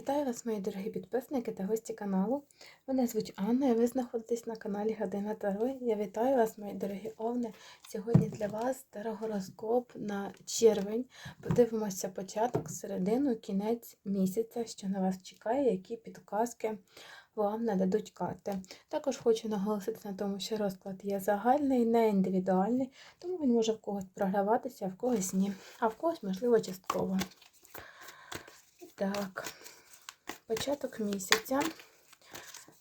Вітаю вас, мої дорогі підписники та гості каналу. Мене звуть Анна і ви знаходитесь на каналі Година Таро. Я вітаю вас, мої дорогі овни. Сьогодні для вас тарогороскоп на червень. Подивимося початок, середину, кінець місяця, що на вас чекає, які підказки вам нададуть карти. Також хочу наголосити на тому, що розклад є загальний, не індивідуальний, тому він може в когось програватися, а в когось ні, а в когось, можливо, частково. Так, початок місяця,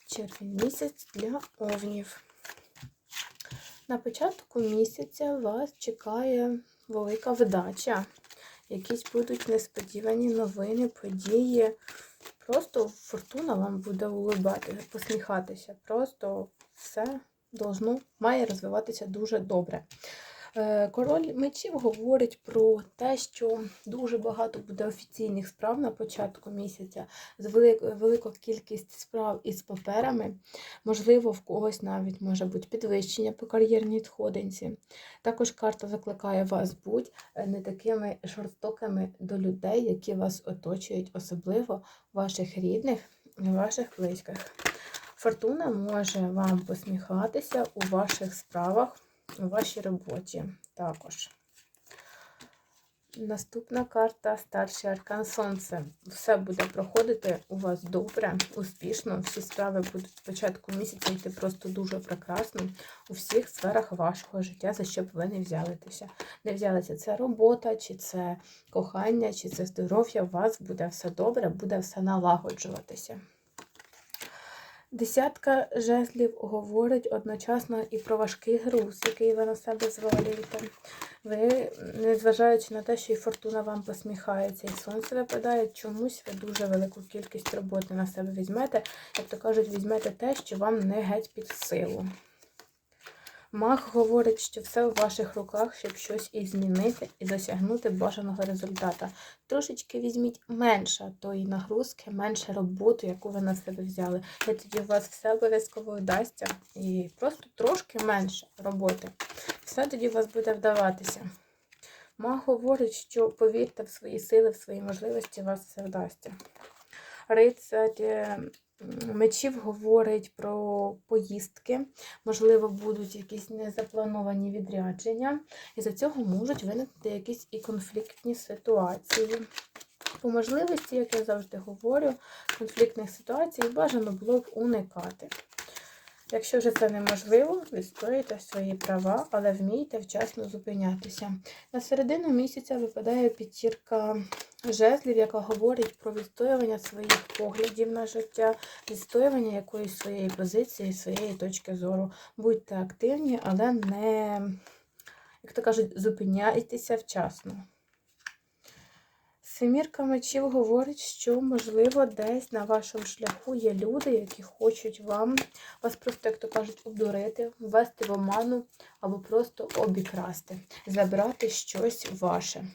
червень місяць для овнів. На початку місяця вас чекає велика вдача. Якісь будуть несподівані новини, події. Просто фортуна вам буде улибати, посміхатися. Просто все должно, має розвиватися дуже добре. Е, Король мечів говорить про те, що дуже багато буде офіційних справ на початку місяця, з велик, велика кількість справ із паперами. Можливо, в когось навіть може бути підвищення по кар'єрній сходинці. Також карта закликає вас бути е, не такими жорстокими до людей, які вас оточують, особливо ваших рідних і ваших близьких. Фортуна може вам посміхатися у ваших справах у вашій роботі також. Наступна карта старший аркан Сонце. Все буде проходити у вас добре, успішно. Всі справи будуть спочатку місяця йти просто дуже прекрасно у всіх сферах вашого життя, за що б ви не взялися. Не взялися це робота, чи це кохання, чи це здоров'я. У вас буде все добре, буде все налагоджуватися. Десятка жезлів говорить одночасно і про важкий груз, який ви на себе звалюєте. Ви, незважаючи на те, що і фортуна вам посміхається, і сонце випадає, чомусь ви дуже велику кількість роботи на себе візьмете, як то кажуть, візьмете те, що вам не геть під силу. Маг говорить, що все у ваших руках, щоб щось і змінити, і досягнути бажаного результата. Трошечки візьміть менше тої нагрузки, менше роботи, яку ви на себе взяли. І тоді у вас все обов'язково вдасться. І просто трошки менше роботи. Все тоді у вас буде вдаватися. Маг говорить, що повірте в свої сили, в свої можливості, у вас все вдасться. Рицарь Мечів говорить про поїздки, можливо, будуть якісь незаплановані відрядження, і за цього можуть виникнути якісь і конфліктні ситуації. По можливості, як я завжди говорю, конфліктних ситуацій бажано було б уникати. Якщо вже це неможливо, відстоїте свої права, але вмійте вчасно зупинятися. На середину місяця випадає п'ятірка жезлів, яка говорить про відстоювання своїх поглядів на життя, відстоювання якоїсь своєї позиції, своєї точки зору. Будьте активні, але не, як то кажуть, зупиняйтеся вчасно. Семірка мечів говорить, що, можливо, десь на вашому шляху є люди, які хочуть вам, вас просто, як то кажуть, обдурити, ввести в оману або просто обікрасти, забрати щось ваше.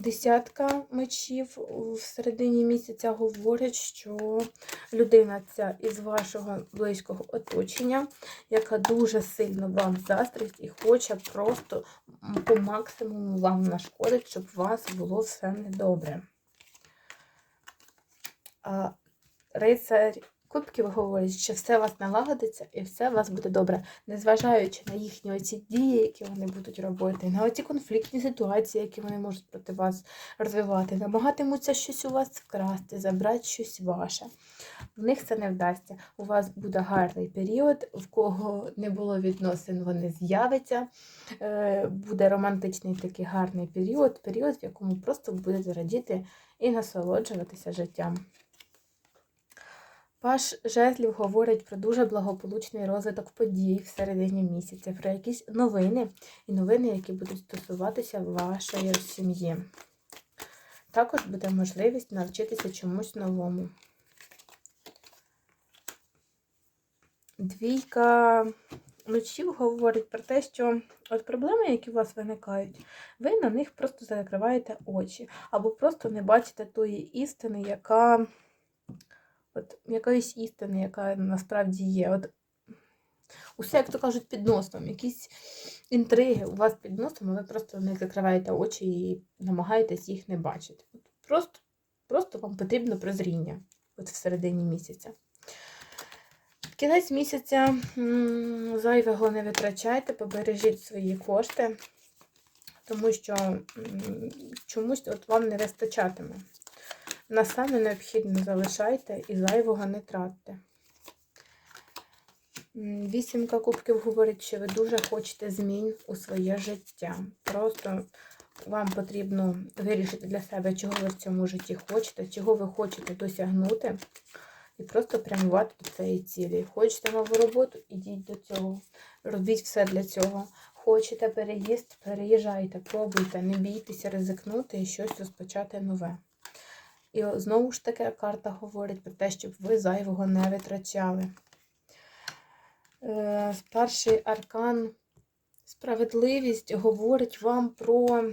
Десятка мечів в середині місяця говорить, що людина ця із вашого близького оточення, яка дуже сильно вам заздрить і хоче просто по максимуму вам нашкодити, щоб у вас було все недобре. Рицарь Кубків говорять, що все у вас налагодиться і все у вас буде добре, незважаючи на їхні оці дії, які вони будуть робити, на оці конфліктні ситуації, які вони можуть проти вас розвивати, намагатимуться щось у вас вкрасти, забрати щось ваше. В них це не вдасться. У вас буде гарний період, в кого не було відносин, вони з'являться. Е, буде романтичний такий гарний період, період, в якому просто будете радіти і насолоджуватися життям. Паш жезлів говорить про дуже благополучний розвиток подій в середині місяця, про якісь новини і новини, які будуть стосуватися вашої сім'ї. Також буде можливість навчитися чомусь новому. Двійка мечів говорить про те, що от проблеми, які у вас виникають, ви на них просто закриваєте очі, або просто не бачите тої істини, яка от якоїсь істини, яка насправді є. От Усе, як то кажуть, під носом. Якісь інтриги у вас під носом, ви просто не закриваєте очі і намагаєтесь їх не бачити. Просто, Просто вам потрібно прозріння от в середині місяця. Кінець місяця зайвого не витрачайте, побережіть свої кошти, тому що чомусь от вам не вистачатиме. На саме необхідне залишайте і зайвого не тратьте. Вісімка кубків говорить, що ви дуже хочете змін у своє життя. Просто вам потрібно вирішити для себе, чого ви в цьому житті хочете, чого ви хочете досягнути, і просто прямувати до цієї цілі. Хочете нову роботу, ідіть до цього. Робіть все для цього. Хочете переїзд, переїжджайте, пробуйте, не бійтеся ризикнути і щось розпочати нове. І знову ж таки карта говорить про те, щоб ви зайвого не витрачали. Е, Перший аркан справедливість говорить вам про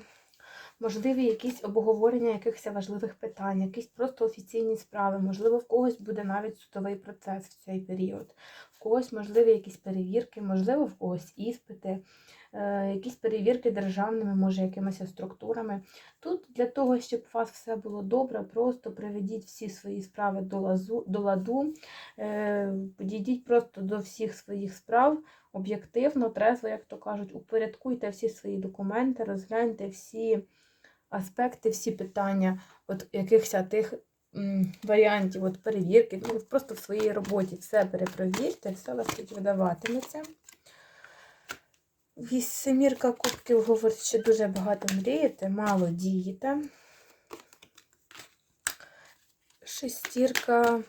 можливі якісь обговорення якихось важливих питань, якісь просто офіційні справи. Можливо, в когось буде навіть судовий процес в цей період, в когось, можливі, якісь перевірки, можливо, в когось іспити, е, якісь перевірки державними, може, якимись структурами. Тут для того, щоб у вас все було добре, просто приведіть всі свої справи до, лазу, до ладу, е, підійдіть просто до всіх своїх справ об'єктивно, трезво, як то кажуть, упорядкуйте всі свої документи, розгляньте всі аспекти, всі питання от якихось тих варіантів от перевірки, ну, просто в своїй роботі все перепровірте, все у вас тут видаватиметься. Вісьмірка кубків говорить, що дуже багато мрієте, мало дієте. Шестірка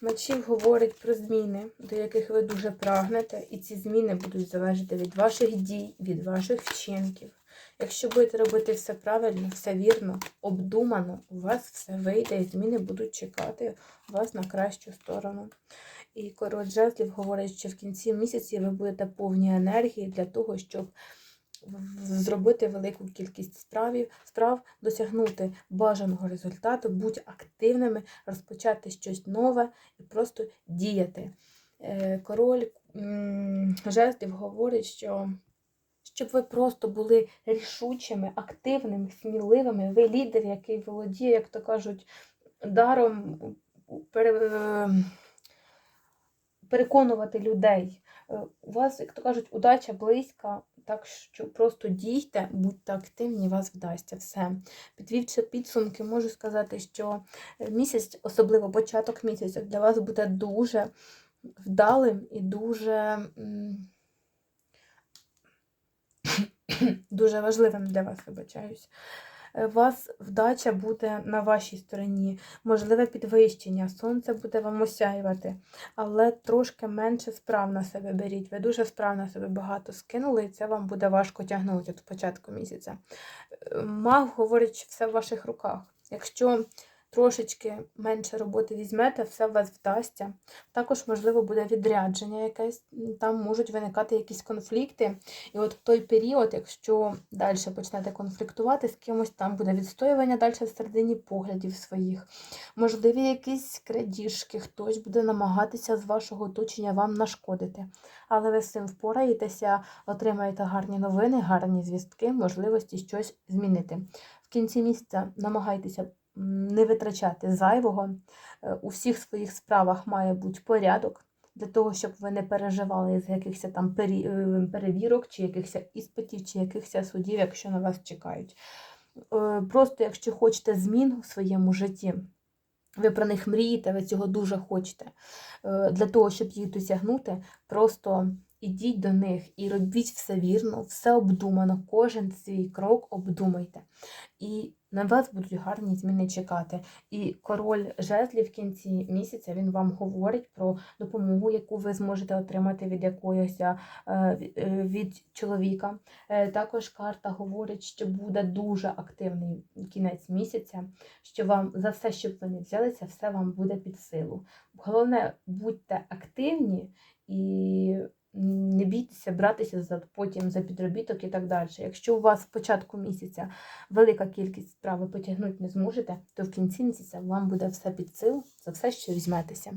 мечів говорить про зміни, до яких ви дуже прагнете, і ці зміни будуть залежати від ваших дій, від ваших вчинків. Якщо будете робити все правильно, все вірно, обдумано, у вас все вийде, і зміни будуть чекати вас на кращу сторону. І король жезлів говорить, що в кінці місяці ви будете повні енергії для того, щоб зробити велику кількість справів, справ, досягнути бажаного результату, бути активними, розпочати щось нове і просто діяти. Е, Король жезлів говорить, що щоб ви просто були рішучими, активними, сміливими. Ви лідер, який володіє, як то кажуть, даром переконувати людей. Е, У вас, як то кажуть, удача близька, так що просто дійте, будьте активні, вас вдасться все. Підвівши підсумки, можу сказати, що е, місяць, особливо початок місяця, для вас буде дуже вдалим і дуже. дуже важливим для вас, вибачаюсь. Е, вас вдача буде на вашій стороні, можливе підвищення, сонце буде вам осяювати, але трошки менше справ на себе беріть. Ви дуже справ на себе багато скинули, і це вам буде важко тягнути до початку місяця. Е, Маг говорить, що все в ваших руках. Якщо трошечки менше роботи візьмете, все у вас вдасться. Також, можливо, буде відрядження якесь, там можуть виникати якісь конфлікти. І от в той період, якщо далі почнете конфліктувати з кимось, там буде відстоювання далі всередині поглядів своїх. Можливі якісь крадіжки, хтось буде намагатися з вашого оточення вам нашкодити. Але ви з цим впораєтеся, отримаєте гарні новини, гарні звістки, можливості щось змінити. В кінці місяця намагайтеся не витрачати зайвого. Е, У всіх своїх справах має бути порядок для того, щоб ви не переживали з якихось там е, перевірок, чи якихось іспитів, чи якихось судів, якщо на вас чекають. Е, Просто якщо хочете змін у своєму житті, ви про них мрієте, ви цього дуже хочете. Для того, щоб їх досягнути, просто ідіть до них і робіть все вірно, все обдумано, кожен свій крок обдумайте. І на вас будуть гарні зміни чекати. І король жезлів в кінці місяця він вам говорить про допомогу, яку ви зможете отримати від якогось е, від- е, чоловіка. Е, Також карта говорить, що буде дуже активний кінець місяця, що вам за все, щоб ви не взялися, все вам буде під силу. Головне, будьте активні і не бійтеся братися за потім за підробіток і так далі. Якщо у вас в початку місяця велика кількість справ потягнути не зможете, то в кінці місяця вам буде все під силу за все, що візьметеся.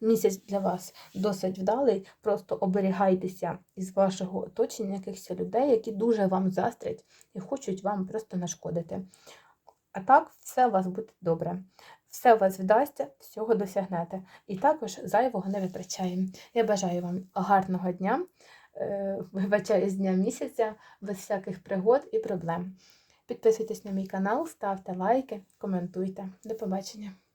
Місяць для вас досить вдалий, просто оберігайтеся із вашого оточення якихось людей, які дуже вам застрять і хочуть вам просто нашкодити. А так, все у вас буде добре. Все у вас вдасться, всього досягнете. І також зайвого не витрачаємо. Я бажаю вам гарного дня, е, вибачаю, з дня місяця, без всяких пригод і проблем. Підписуйтесь на мій канал, ставте лайки, коментуйте. До побачення!